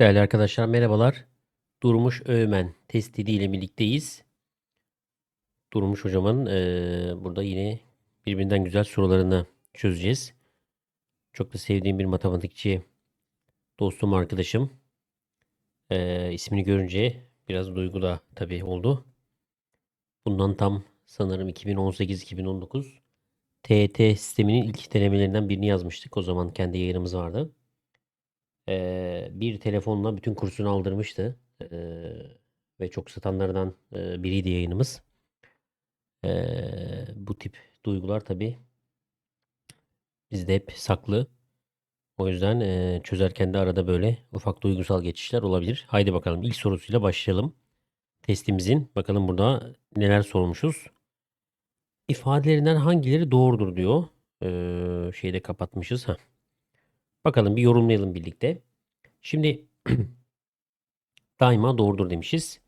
Değerli arkadaşlar merhabalar. Durmuş Öğmen testi ile birlikteyiz. Durmuş hocamın eee, burada yine birbirinden güzel sorularını çözeceğiz. Çok da sevdiğim bir matematikçi dostum arkadaşım. Eee ismini görünce biraz duygu da tabii oldu. Bundan tam sanırım 2018-2019 TET sisteminin ilk denemelerinden birini yazmıştık. O zaman kendi yayınımız vardı. Eee, bir telefonla bütün kursunu aldırmıştı. Eee, ve çok satanlardan eee, biriydi yayınımız. Eee, bu tip duygular tabii bizde hep saklı. O yüzden eee, çözerken de arada böyle ufak duygusal geçişler olabilir. Haydi bakalım ilk sorusuyla başlayalım. Testimizin bakalım burada neler sormuşuz. İfadelerinden hangileri doğrudur diyor. Eee şeyde kapatmışız. Heh. Bakalım bir yorumlayalım birlikte. Şimdi daima doğrudur demişiz.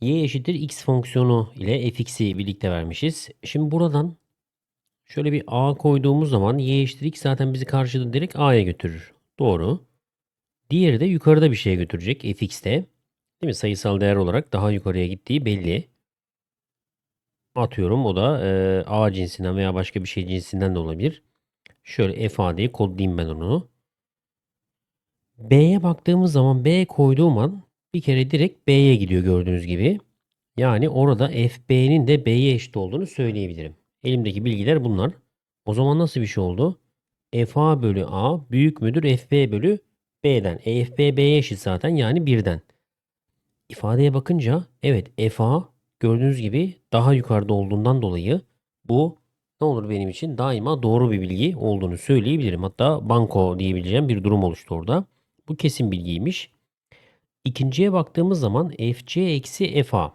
y eşittir x fonksiyonu ile fx'i birlikte vermişiz. Şimdi buradan şöyle bir a koyduğumuz zaman y eşittir x zaten bizi karşıda direkt a'ya götürür. Doğru. Diğeri de yukarıda bir şeye götürecek fx'te. Değil mi? Sayısal değer olarak daha yukarıya gittiği belli. Atıyorum o da e, a cinsinden veya başka bir şey cinsinden de olabilir. Şöyle diye kodlayayım ben onu. B'ye baktığımız zaman B koyduğum an bir kere direkt B'ye gidiyor gördüğünüz gibi. Yani orada FB'nin de B'ye eşit olduğunu söyleyebilirim. Elimdeki bilgiler bunlar. O zaman nasıl bir şey oldu? FA bölü A büyük müdür FB bölü B'den. E, FB B'ye eşit zaten yani birden. İfadeye bakınca evet FA gördüğünüz gibi daha yukarıda olduğundan dolayı bu ne olur benim için daima doğru bir bilgi olduğunu söyleyebilirim. Hatta banko diyebileceğim bir durum oluştu orada. Bu kesin bilgiymiş. İkinciye baktığımız zaman fc eksi fa.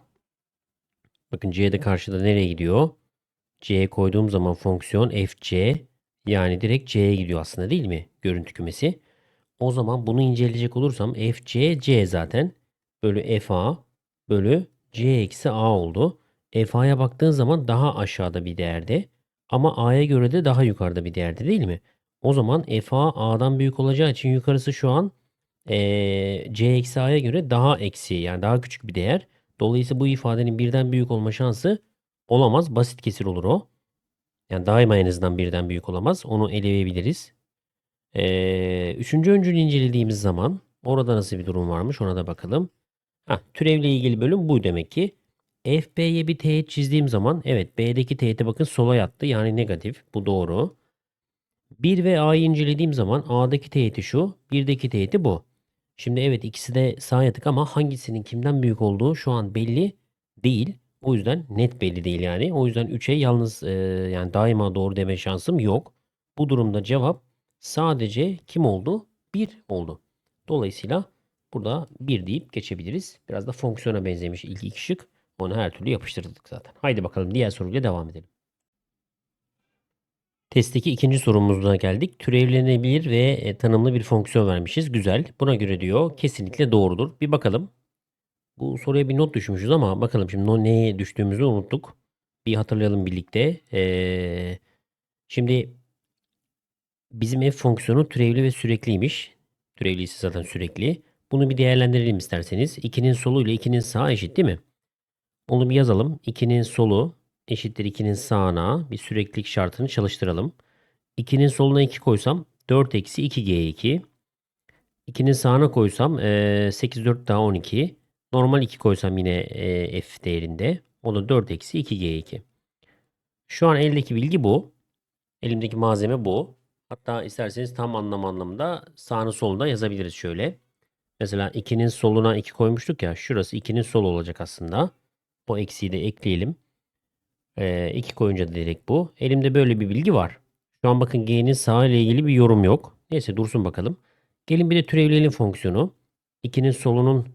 Bakın c de karşıda nereye gidiyor? c'ye koyduğum zaman fonksiyon fc yani direkt c'ye gidiyor aslında değil mi? Görüntü kümesi. O zaman bunu inceleyecek olursam fc c zaten bölü fa bölü c eksi a oldu. fa'ya baktığın zaman daha aşağıda bir değerde ama a'ya göre de daha yukarıda bir değerde değil mi? O zaman fa a'dan büyük olacağı için yukarısı şu an eee, c eksi a'ya göre daha eksi yani daha küçük bir değer. Dolayısıyla bu ifadenin birden büyük olma şansı olamaz. Basit kesir olur o. Yani daima en azından birden büyük olamaz. Onu eleyebiliriz. Eee üçüncü öncülü incelediğimiz zaman orada nasıl bir durum varmış ona da bakalım. Heh, türevle ilgili bölüm bu demek ki. FB'ye bir teğet çizdiğim zaman evet B'deki teğete bakın sola yattı yani negatif bu doğru. 1 ve A'yı incelediğim zaman A'daki teğeti şu, 1'deki teğeti bu. Şimdi evet ikisi de sağ yatık ama hangisinin kimden büyük olduğu şu an belli değil. O yüzden net belli değil yani. O yüzden 3'e yalnız e, yani daima doğru deme şansım yok. Bu durumda cevap sadece kim oldu? 1 oldu. Dolayısıyla burada 1 deyip geçebiliriz. Biraz da fonksiyona benzemiş ilk iki şık. Onu her türlü yapıştırdık zaten. Haydi bakalım diğer soruyla devam edelim. Testteki ikinci sorumuzda geldik. Türevlenebilir ve e, tanımlı bir fonksiyon vermişiz. Güzel. Buna göre diyor kesinlikle doğrudur. Bir bakalım. Bu soruya bir not düşmüşüz ama bakalım şimdi neye düştüğümüzü unuttuk. Bir hatırlayalım birlikte. Ee, şimdi bizim f fonksiyonu türevli ve sürekliymiş. Türevliyse zaten sürekli. Bunu bir değerlendirelim isterseniz. 2'nin solu ile 2'nin sağı eşit değil mi? Bir yazalım. 2'nin solu eşittir 2'nin sağına bir süreklilik şartını çalıştıralım. 2'nin soluna 2 koysam 4 eksi 2g2. 2'nin sağına koysam eee, 8 4 daha 12. Normal 2 koysam yine eee, f değerinde. O da 4 eksi 2g2. Şu an eldeki bilgi bu. Elimdeki malzeme bu. Hatta isterseniz tam anlam anlamında sağını solunda yazabiliriz şöyle. Mesela 2'nin soluna 2 koymuştuk ya. Şurası 2'nin solu olacak aslında. O eksiği de ekleyelim. 2 koyunca da direkt bu. Elimde böyle bir bilgi var. Şu an bakın g'nin sağı ile ilgili bir yorum yok. Neyse dursun bakalım. Gelin bir de türevleyelim fonksiyonu. 2'nin solunun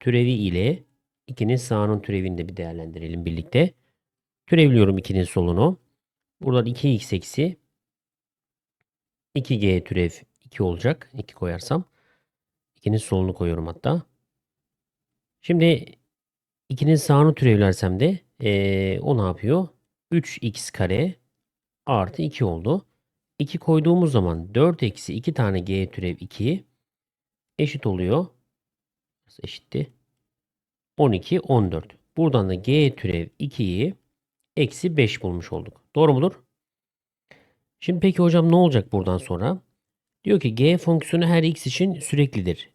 türevi ile 2'nin sağının türevini de bir değerlendirelim birlikte. Türevliyorum 2'nin solunu. Buradan 2x eksi 2g türev 2 olacak. 2 koyarsam. 2'nin solunu koyuyorum hatta. Şimdi 2'nin sağını türevlersem de eee, o ne yapıyor? 3x kare artı 2 oldu. 2 koyduğumuz zaman 4 eksi 2 tane g türev 2 eşit oluyor. Nasıl eşitti? 12, 14. Buradan da g türev 2'yi eksi 5 bulmuş olduk. Doğru mudur? Şimdi peki hocam ne olacak buradan sonra? Diyor ki g fonksiyonu her x için süreklidir.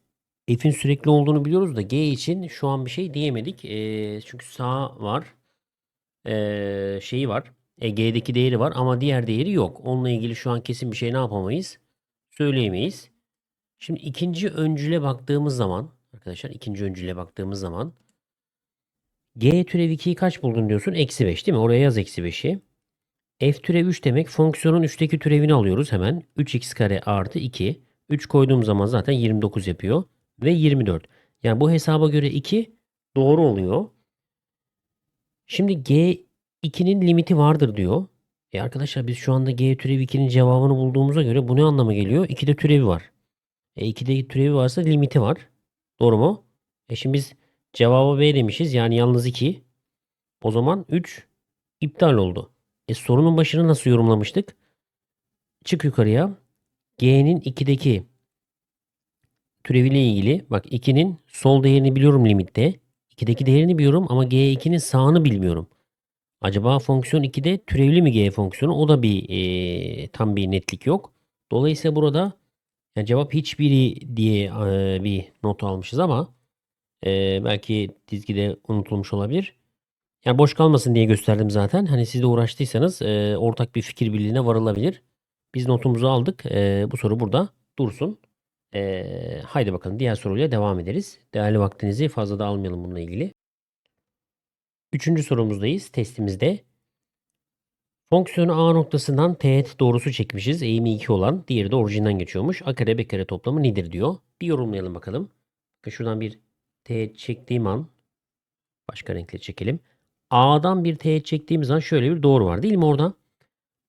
F'in sürekli olduğunu biliyoruz da g için şu an bir şey diyemedik. Ee, çünkü sağ var. Ee, şeyi var. E, g'deki değeri var ama diğer değeri yok. Onunla ilgili şu an kesin bir şey ne yapamayız? Söyleyemeyiz. Şimdi ikinci öncüle baktığımız zaman arkadaşlar ikinci öncüle baktığımız zaman g türev 2'yi kaç buldun diyorsun? Eksi 5 değil mi? Oraya yaz eksi 5'i. f türev 3 demek fonksiyonun 3'teki türevini alıyoruz hemen. 3x kare artı 2. 3 koyduğum zaman zaten 29 yapıyor. Ve 24. Yani bu hesaba göre 2 doğru oluyor. Şimdi g2'nin limiti vardır diyor. E arkadaşlar biz şu anda g türev 2'nin cevabını bulduğumuza göre bu ne anlama geliyor? 2'de türevi var. E 2'de türevi varsa limiti var. Doğru mu? E şimdi biz cevabı B demişiz. Yani yalnız 2. O zaman 3 iptal oldu. E sorunun başını nasıl yorumlamıştık? Çık yukarıya. G'nin 2'deki türeviyle ilgili bak 2'nin sol değerini biliyorum limitte. 2'deki değerini biliyorum ama G2'nin sağını bilmiyorum. Acaba fonksiyon 2'de türevli mi G fonksiyonu? O da bir e, tam bir netlik yok. Dolayısıyla burada yani cevap hiçbiri diye e, bir not almışız ama e, belki dizgide unutulmuş olabilir. Yani boş kalmasın diye gösterdim zaten. Hani siz de uğraştıysanız e, ortak bir fikir birliğine varılabilir. Biz notumuzu aldık. E, bu soru burada dursun. E, haydi bakalım diğer soruyla devam ederiz. Değerli vaktinizi fazla da almayalım bununla ilgili. Üçüncü sorumuzdayız testimizde. Fonksiyonu A noktasından teğet doğrusu çekmişiz. Eğimi 2 olan. Diğeri de orijinden geçiyormuş. A kare B kare toplamı nedir diyor. Bir yorumlayalım bakalım. Şuradan bir teğet çektiğim an başka renkle çekelim. A'dan bir teğet çektiğimiz an şöyle bir doğru var değil mi orada?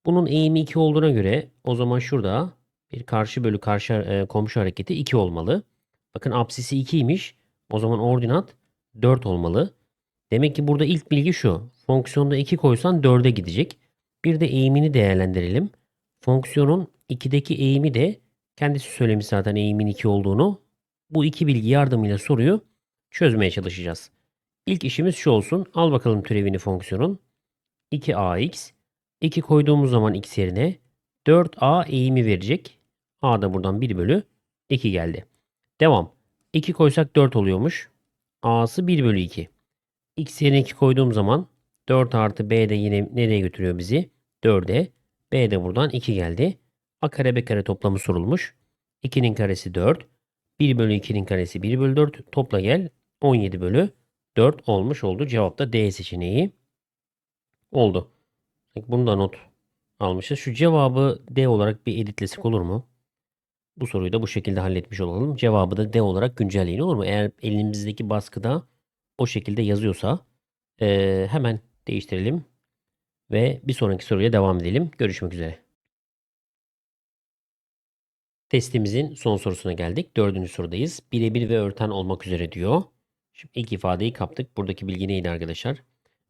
Bunun eğimi 2 olduğuna göre o zaman şurada bir karşı bölü karşı e, komşu hareketi 2 olmalı. Bakın apsisi 2'ymiş. O zaman ordinat 4 olmalı. Demek ki burada ilk bilgi şu. Fonksiyonda 2 koysan 4'e gidecek. Bir de eğimini değerlendirelim. Fonksiyonun 2'deki eğimi de kendisi söylemiş zaten eğimin 2 olduğunu. Bu iki bilgi yardımıyla soruyu çözmeye çalışacağız. İlk işimiz şu olsun. Al bakalım türevini fonksiyonun. 2ax. 2 koyduğumuz zaman x yerine 4a eğimi verecek. a da buradan 1 bölü 2 geldi. Devam. 2 koysak 4 oluyormuş. a'sı 1 bölü 2. x yerine 2 koyduğum zaman 4 artı b de yine nereye götürüyor bizi? 4'e. b de buradan 2 geldi. a kare b kare toplamı sorulmuş. 2'nin karesi 4. 1 bölü 2'nin karesi 1 bölü 4. Topla gel. 17 bölü 4 olmuş oldu. Cevap da D seçeneği oldu. Bunu da not almışız. Şu cevabı D olarak bir editlesek olur mu? Bu soruyu da bu şekilde halletmiş olalım. Cevabı da D olarak güncelleyin olur mu? Eğer elimizdeki baskıda o şekilde yazıyorsa e, hemen değiştirelim. Ve bir sonraki soruya devam edelim. Görüşmek üzere. Testimizin son sorusuna geldik. Dördüncü sorudayız. Birebir ve örten olmak üzere diyor. Şimdi ilk ifadeyi kaptık. Buradaki bilgi neydi arkadaşlar?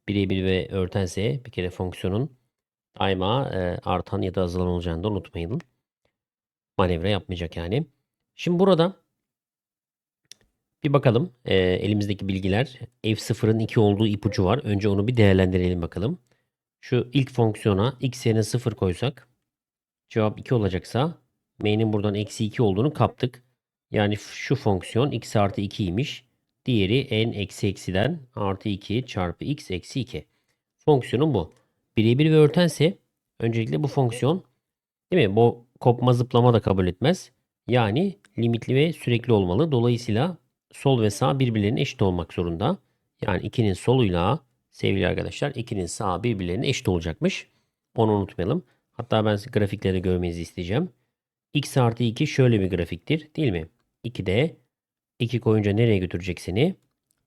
Birebir ve örtense bir kere fonksiyonun daima e, artan ya da azalan olacağını da unutmayın. Manevra yapmayacak yani. Şimdi burada bir bakalım e, elimizdeki bilgiler. F0'ın 2 olduğu ipucu var. Önce onu bir değerlendirelim bakalım. Şu ilk fonksiyona x yerine 0 koysak cevap 2 olacaksa m'nin buradan eksi 2 olduğunu kaptık. Yani şu fonksiyon x artı 2'ymiş. Diğeri n eksi eksiden artı 2 çarpı x eksi 2. Fonksiyonun bu. Birebir ve örtense öncelikle bu fonksiyon değil mi? Bu kopma zıplama da kabul etmez. Yani limitli ve sürekli olmalı. Dolayısıyla sol ve sağ birbirlerine eşit olmak zorunda. Yani 2'nin soluyla sevgili arkadaşlar 2'nin sağ birbirlerine eşit olacakmış. Onu unutmayalım. Hatta ben grafikleri görmenizi isteyeceğim. x artı 2 şöyle bir grafiktir değil mi? 2'de 2 koyunca nereye götürecek seni?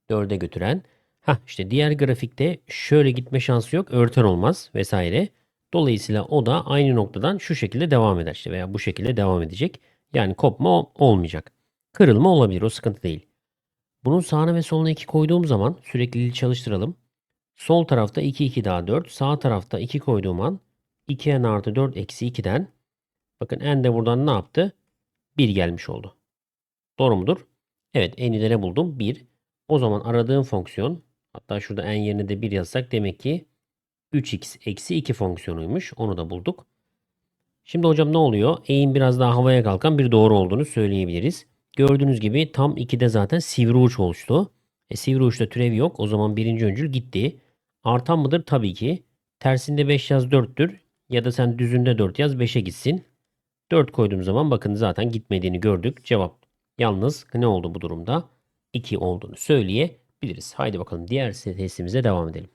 4'e götüren. Ha işte diğer grafikte şöyle gitme şansı yok. Örten olmaz vesaire. Dolayısıyla o da aynı noktadan şu şekilde devam eder işte veya bu şekilde devam edecek. Yani kopma olmayacak. Kırılma olabilir o sıkıntı değil. Bunun sağına ve soluna 2 koyduğum zaman sürekliliği çalıştıralım. Sol tarafta 2 2 daha 4. Sağ tarafta 2 koyduğum an 2n artı 4 eksi 2'den bakın n de buradan ne yaptı? 1 gelmiş oldu. Doğru mudur? Evet en ileri buldum 1. O zaman aradığım fonksiyon hatta şurada en yerine de 1 yazsak demek ki 3x eksi 2 fonksiyonuymuş. Onu da bulduk. Şimdi hocam ne oluyor? E'in biraz daha havaya kalkan bir doğru olduğunu söyleyebiliriz. Gördüğünüz gibi tam 2'de zaten sivri uç oluştu. E, sivri uçta türev yok. O zaman birinci öncül gitti. Artan mıdır? Tabii ki. Tersinde 5 yaz 4'tür. Ya da sen düzünde 4 yaz 5'e gitsin. 4 koyduğum zaman bakın zaten gitmediğini gördük. Cevap yalnız ne oldu bu durumda? 2 olduğunu söyleyebiliriz. Haydi bakalım diğer testimize devam edelim.